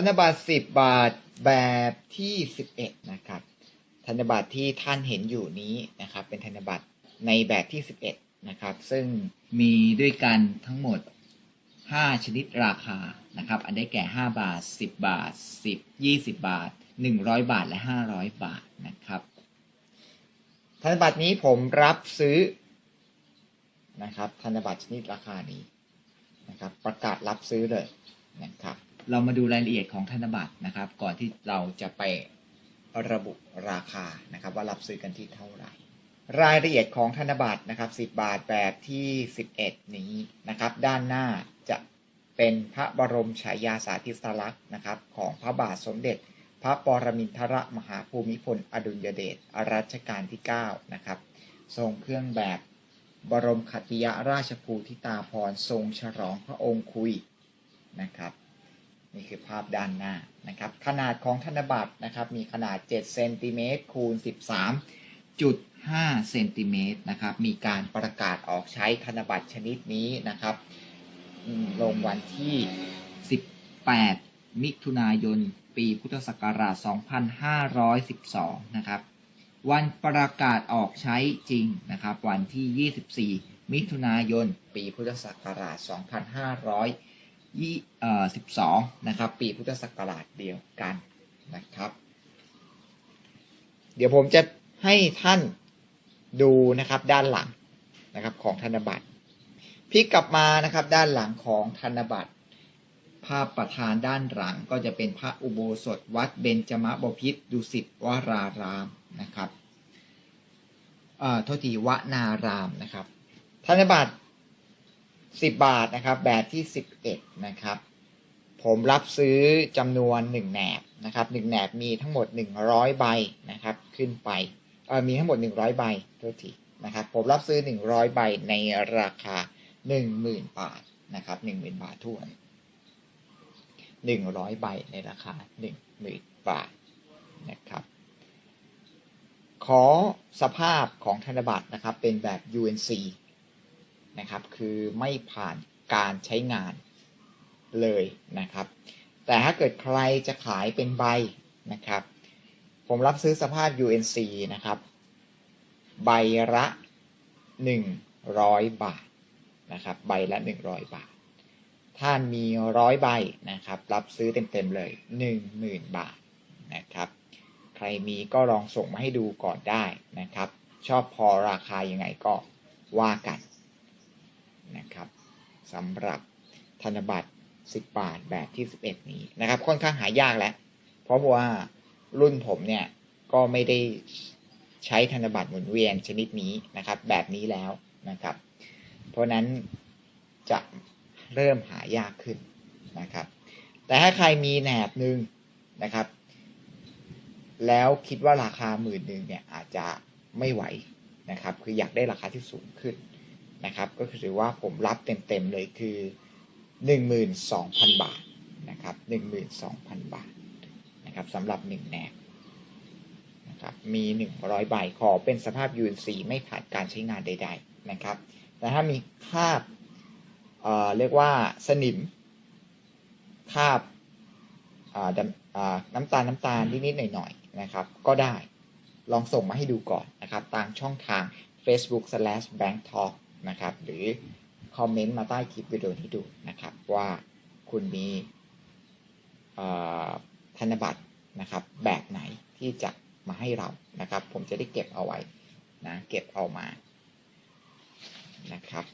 ธนบัตร10บาทแบบที่11นะครับ ธนบัตรที่ท่านเห็นอยู่นี้นะครับ เป็นธนบัตรในแบบที่11นะครับ ซึ่งมีด้วยกันทั้งหมด5ชนิดราคานะครับ อันได้แก่5บาท10บาท10 20บาท100บาทและ500บาทนะครับ ธนบัตรนี้ผมรับซื้อนะครับ ธนบัตรชนิดราคานี้นะครับ ประกาศรับซื้อเลยนะครับ เรามาดูรายละเอียดของธนบัตรนะครับ ก่อนที่เราจะไประบุราคานะครับ ว่ารับซื้อกันที่เท่าไหร่ รายละเอียดของธนบัตรนะครับ 10 บาทแบบที่ 11 นี้นะครับ ด้านหน้าจะเป็นพระบรมฉายาสาธิสลักษณ์นะครับ ของพระบาทสมเด็จ พระปรมินทรมหาภูมิพลอดุลยเดชรัชกาลที่ 9 นะครับ ทรงเครื่องแบบบรมขัตติยราชภูทิตาภรทรงฉลองพระองค์คุยนะครับ นี่คือภาพด้านหน้านะครับ ขนาดของธนบัตรนะครับ มีขนาด7เซนติเมตรคูณ 13.5เซนติเมตรนะครับ มีการประกาศออกใช้ธนบัตรชนิดนี้นะครับ ลงวันที่ 18 มิถุนายน ปีพุทธศักราช 2512 นะครับ วันประกาศออกใช้จริงนะครับ วันที่ 24 มิถุนายน ปีพุทธศักราช 2500 ยี่เอ่อสิบสองนะครับ ปีพุทธศักราชเดียวกันนะครับ เดี๋ยวผมจะให้ท่านดูนะครับด้านหลังนะครับของธนบัตรพลิกกลับมานะครับด้านหลังของธนบัตร ภาพประธานด้านหลังก็จะเป็นพระอุโบสถวัดเบญจมบพิตรดุสิตวรารามนะครับเอ่อโทษทีวนารามนะครับ ธนบัตร 10บาทนะครับ แบบที่11นะครับ ผมรับซื้อจำนวน1แหนบนะครับ1แหนบมีทั้งหมด100ใบนะครับ ขึ้นไปเออมีทั้งหมด100ใบโทษทีนะครับ ผมรับซื้อ100ใบในราคา10,000บาทนะครับ10,000บาททวน100ใบในราคา10,000บาทนะครับ ขอสภาพของธนบัตรนะครับเป็นแบบ UNC นะครับ คือไม่ผ่านการใช้งานเลยนะครับ แต่ถ้าเกิดใครจะขายเป็นใบนะครับ ผมรับซื้อสภาพ UNC นะครับ ใบละ 100 บาทนะครับ ใบละ 100 บาท ถ้ามีร้อยใบนะครับ รับซื้อเต็มๆเลย 10,000 บาทนะครับ ใครมีก็ลองส่งมาให้ดูก่อนได้นะครับ ชอบพอราคายังไงก็ว่ากัน นะครับสำหรับธนบัตร 10 บาทแบบที่ 11 นี้นะครับ ค่อนข้างหายากแล้ว เพราะว่ารุ่นผมเนี่ยก็ไม่ได้ใช้ธนบัตรหมุนเวียนชนิดนี้นะครับ แบบนี้แล้วนะครับ เพราะฉะนั้นจะเริ่มหายากขึ้นนะครับ แต่ถ้าใครมีแหนบหนึ่งนะครับ แล้วคิดว่าราคาหมื่นหนึ่งเนี่ยอาจจะไม่ไหวนะครับ คืออยากได้ราคาที่สูงขึ้น นะครับ ก็คือถือว่าผมรับเต็มๆเลยคือ 12,000 บาทนะครับ 12,000 บาทนะครับสำหรับ 1แหนบนะครับมี 100 ใบขอเป็นสภาพ UNC ไม่ผ่านการใช้งานใด ๆนะครับ แต่ถ้ามีคราบเอ่อเรียกว่าสนิมคราบอ่าดำอ่าน้ำตาลน้ำตาลนิดๆหน่อยๆนะครับ ก็ได้ลองส่งมาให้ดูก่อนนะครับทางช่องทาง Facebook slash bank talk นะครับ หรือคอมเมนต์มาใต้คลิปวิดีโอนี้ดูนะครับ ว่าคุณมีธนบัตรนะครับ แบบไหนที่จะมาให้เรานะครับ ผมจะได้เก็บเอาไว้นะเก็บเอามานะครับ